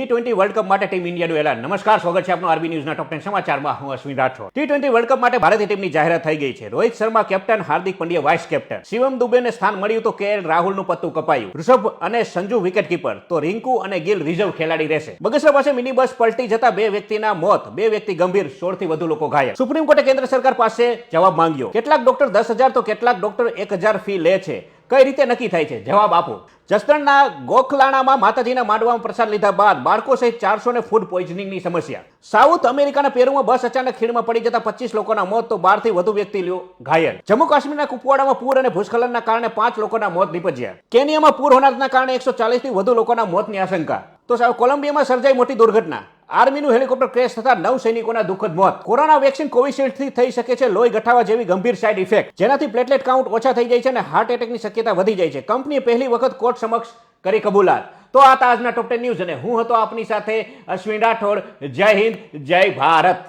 T twenty world cup માટે team ઇન્ડિયાનું એલાન. નમસ્કાર, સ્વાગત છે આપનું આરબી ન્યૂઝના ટોપ ટેન સમાચારમાં. હું Ashwin Rathod. T twenty world cup માટે ભારતીય ટીમની જાહેરાત થઈ ગઈ છે. Rohit Sharma captain Hardik Pandya vice captain Shivam દુબેને સ્થાન મળ્યું તો કેએલ રાહુલનું પત્તું કપાયું. ઋષભ અને સંજુ વિકેટ કીપર તો રિંકુ અને ગિલ રિઝર્વ ખેલાડી રહેશે. બગસરા પાસે મિની બસ પલટી જતા બે વ્યક્તિના મોત. બે વ્યક્તિ ગંભીર, સોળથી વધુ લોકો ઘાયલ. સુપ્રીમ કોર્ટે કેન્દ્ર સરકાર પાસે જવાબ માંગ્યો. કેટલાક ડોક્ટર દસ હજાર તો કેટલાક ડોક્ટર એક હજાર ફી લે છે. કઈ રીતે નક્કી થાય છે? જવાબ આપો. જસદણના ગોખલાણામાં માતાજીના માંડવામાં પ્રસાદ લીધા બાદ બાળકો સહિત ચારસો ને ફૂડ પોઈઝનિંગની સમસ્યા. સાઉથ અમેરિકાના પેરુમાં બસ અચાનક ખીણમાં પડી જતા પચીસ લોકોના મોત, તો બારથી વધુ વ્યક્તિ ઘાયલ. જમ્મુ કાશ્મીરના કુપવાડામાં પૂર અને ભૂસ્ખલનના કારણે પાંચ લોકોના મોત નીપજ્યા. કેનિયામાં પૂર હોનારના કારણે એકસો ચાલીસથી વધુ લોકોના મોતની આશંકા. તો કોલંબિયામાં સર્જાઈ મોટી દુર્ઘટના. આર્મીનું હેલિકોપ્ટર ક્રેશ થતા નવ સૈનિકોના દુઃખદ મોત. કોરોના વેક્સિન કોવિશિલ્ડથી થઈ શકે છે લોહી ગઠાવા જેવી ગંભીર સાઇડ ઇફેક્ટ જેનાથી પ્લેટલેટ કાઉન્ટ ઓછા થઈ જાય છે અને હાર્ટ એટેકની શક્યતા વધી જાય છે. કંપનીએ પહેલી વખત કોર્ટ સમક્ષ કરી કબૂલાત. તો આ તાજના ટોપ ટેન ન્યૂઝ અને હું હતો આપની સાથે અશ્વિન રાઠોડ. જય હિન્દ, જય ભારત.